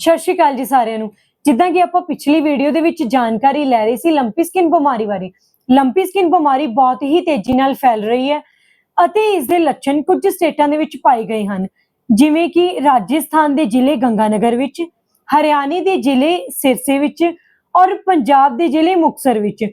ਸਤਿ ਸ਼੍ਰੀ ਅਕਾਲ ਜੀ ਸਾਰਿਆਂ ਨੂੰ। ਜਿੱਦਾਂ ਕਿ ਆਪਾਂ ਪਿਛਲੀ ਵੀਡੀਓ ਦੇ ਵਿੱਚ ਜਾਣਕਾਰੀ ਲੈ ਰਹੇ ਸੀ ਲੰਪੀ ਸਕਿਨ ਬਿਮਾਰੀ ਬਾਰੇ। ਲੰਪੀ ਸਕਿਨ ਬਿਮਾਰੀ ਬਹੁਤ ਹੀ ਤੇਜ਼ੀ ਨਾਲ ਫੈਲ ਰਹੀ ਹੈ ਅਤੇ ਇਸ ਦੇ ਲੱਛਣ ਕੁਝ ਸਟੇਟਾਂ ਦੇ ਵਿੱਚ ਪਾਏ ਗਏ ਹਨ। ਜਿਵੇਂ ਕਿ ਰਾਜਸਥਾਨ ਦੇ ਜ਼ਿਲ੍ਹੇ ਗੰਗਾਨਗਰ ਵਿੱਚ, ਹਰਿਆਣੇ ਦੇ ਜ਼ਿਲ੍ਹੇ ਸਿਰਸੇ ਵਿੱਚ ਔਰ ਪੰਜਾਬ ਦੇ ਜ਼ਿਲ੍ਹੇ ਮੁਕਤਸਰ ਵਿੱਚ।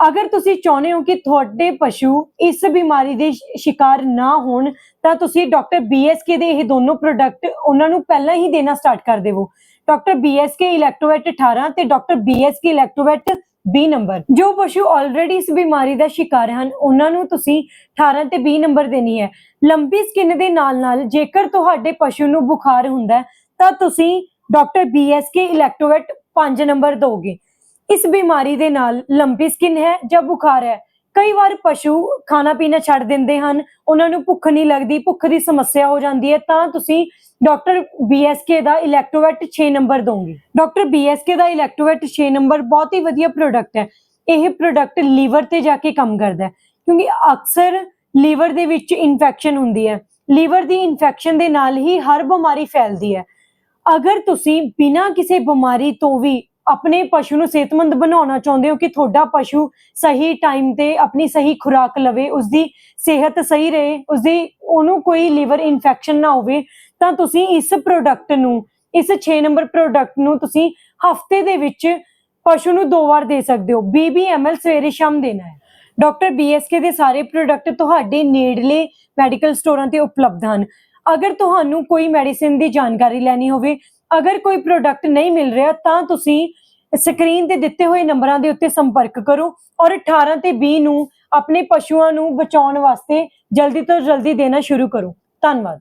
ਅਗਰ ਤੁਸੀਂ ਚਾਹੁੰਦੇ ਹੋ ਕਿ ਤੁਹਾਡੇ ਪਸ਼ੂ ਇਸ ਬਿਮਾਰੀ ਦੇ ਸ਼ਿਕਾਰ ਨਾ ਹੋਣ, ਤਾਂ ਤੁਸੀਂ ਡਾਕਟਰ ਬੀਐਸਕੇ ਦੇ ਇਹ ਦੋਨੋਂ ਪ੍ਰੋਡਕਟ ਉਹਨਾਂ ਨੂੰ ਪਹਿਲਾਂ ਹੀ ਦੇਣਾ ਸਟਾਰਟ ਕਰ ਦੇਵੋ। ਡਾਕਟਰ ਬੀਐਸਕੇ ਇਲੈਕਟ੍ਰੋਵੈਟ 18 ਤੇ ਡਾਕਟਰ ਬੀਐਸਕੇ ਇਲੈਕਟ੍ਰੋਵੈਟ 20 ਨੰਬਰ। ਜੋ ਪਸ਼ੂ ਆਲਰੇਡੀ ਇਸ ਬਿਮਾਰੀ ਦਾ ਸ਼ਿਕਾਰ ਹਨ, ਉਹਨਾਂ ਨੂੰ ਤੁਸੀਂ 18 ਤੇ 20 ਨੰਬਰ ਦੇਣੀ ਹੈ। ਲੰਬੀ ਸਕਿਨ ਦੇ ਨਾਲ ਨਾਲ ਜੇਕਰ ਤੁਹਾਡੇ ਪਸ਼ੂ ਨੂੰ ਬੁਖਾਰ ਹੁੰਦਾ ਤਾਂ ਤੁਸੀਂ ਡਾਕਟਰ ਬੀਐਸਕੇ ਇਲੈਕਟ੍ਰੋਵੈਟ 5 ਨੰਬਰ ਦੋਗੇ ਇਸ ਬਿਮਾਰੀ ਦੇ ਨਾਲ ਲੰਬੀ ਸਕਿਨ ਹੈ ਜਾਂ ਬੁਖਾਰ ਹੈ? ਕਈ ਵਾਰ ਪਸ਼ੂ ਖਾਣਾ ਪੀਣਾ ਛੱਡ ਦਿੰਦੇ ਹਨ, ਉਹਨਾਂ ਨੂੰ ਭੁੱਖ ਨਹੀਂ ਲੱਗਦੀ, ਭੁੱਖ ਦੀ ਸਮੱਸਿਆ ਹੋ ਜਾਂਦੀ ਹੈ, ਤਾਂ ਤੁਸੀਂ ਡਾਕਟਰ ਬੀਐਸਕੇ ਦਾ ਇਲੈਕਟ੍ਰੋਵੈਟ 6 ਨੰਬਰ ਦੋਗੇ ਡਾਕਟਰ ਬੀਐਸਕੇ ਦਾ ਇਲੈਕਟ੍ਰੋਵੈਟ 6 ਨੰਬਰ ਬਹੁਤ ਹੀ ਵਧੀਆ ਪ੍ਰੋਡਕਟ ਹੈ। ਇਹ ਪ੍ਰੋਡਕਟ ਲੀਵਰ ਤੇ ਜਾ ਕੇ ਕੰਮ ਕਰਦਾ ਹੈ, ਕਿਉਂਕਿ ਅਕਸਰ ਲੀਵਰ ਦੇ ਵਿੱਚ ਇਨਫੈਕਸ਼ਨ ਹੁੰਦੀ ਹੈ। ਲੀਵਰ ਦੀ ਇਨਫੈਕਸ਼ਨ ਦੇ ਨਾਲ ਹੀ ਹਰ ਬਿਮਾਰੀ ਫੈਲਦੀ ਹੈ। ਅਗਰ ਤੁਸੀਂ ਬਿਨਾਂ ਕਿਸੇ ਬਿਮਾਰੀ ਤੋਂ ਵੀ ਆਪਣੇ ਪਸ਼ੂ ਨੂੰ ਸਿਹਤਮੰਦ ਬਣਾਉਣਾ ਚਾਹੁੰਦੇ ਹੋ ਕਿ ਤੁਹਾਡਾ ਪਸ਼ੂ ਸਹੀ ਟਾਈਮ ਤੇ ਆਪਣੀ ਸਹੀ ਖੁਰਾਕ ਲਵੇ, ਉਸਦੀ ਸਿਹਤ ਸਹੀ ਰਹੇ, ਉਸਦੀ, ਉਹਨੂੰ ਕੋਈ ਲੀਵਰ ਇਨਫੈਕਸ਼ਨ ਨਾ ਹੋਵੇ, ਤਾਂ ਤੁਸੀਂ ਇਸ ਪ੍ਰੋਡਕਟ ਨੂੰ, ਇਸ 6 ਨੰਬਰ ਪ੍ਰੋਡਕਟ ਨੂੰ ਤੁਸੀਂ ਹਫ਼ਤੇ ਦੇ ਵਿੱਚ ਪਸ਼ੂ ਨੂੰ ਦੋ ਵਾਰ ਦੇ ਸਕਦੇ ਹੋ। 20 ml ਸਵੇਰੇ ਸ਼ਾਮ ਦੇਣਾ ਹੈ। ਡਾਕਟਰ ਬੀਐਸਕੇ ਦੇ ਸਾਰੇ ਪ੍ਰੋਡਕਟ ਤੁਹਾਡੇ ਨੇੜਲੇ ਮੈਡੀਕਲ ਸਟੋਰਾਂ ਤੇ ਉਪਲਬਧ ਹਨ। ਅਗਰ ਤੁਹਾਨੂੰ ਕੋਈ ਮੈਡੀਸਿਨ ਦੀ ਜਾਣਕਾਰੀ ਲੈਣੀ ਹੋਵੇ ਅਗਰ ਕੋਈ ਪ੍ਰੋਡਕਟ ਨਹੀਂ ਮਿਲ ਰਿਹਾ, ਤਾਂ ਤੁਸੀਂ ਸਕਰੀਨ ਤੇ ਦਿੱਤੇ ਹੋਏ ਨੰਬਰਾਂ ਦੇ ਉੱਤੇ ਸੰਪਰਕ ਕਰੋ ਔਰ 18 ਤੇ 20 ਨੂੰ ਆਪਣੇ ਪਸ਼ੂਆਂ ਨੂੰ ਬਚਾਉਣ ਵਾਸਤੇ ਜਲਦੀ ਤੋਂ ਜਲਦੀ ਦੇਣਾ ਸ਼ੁਰੂ ਕਰੋ। ਧੰਨਵਾਦ।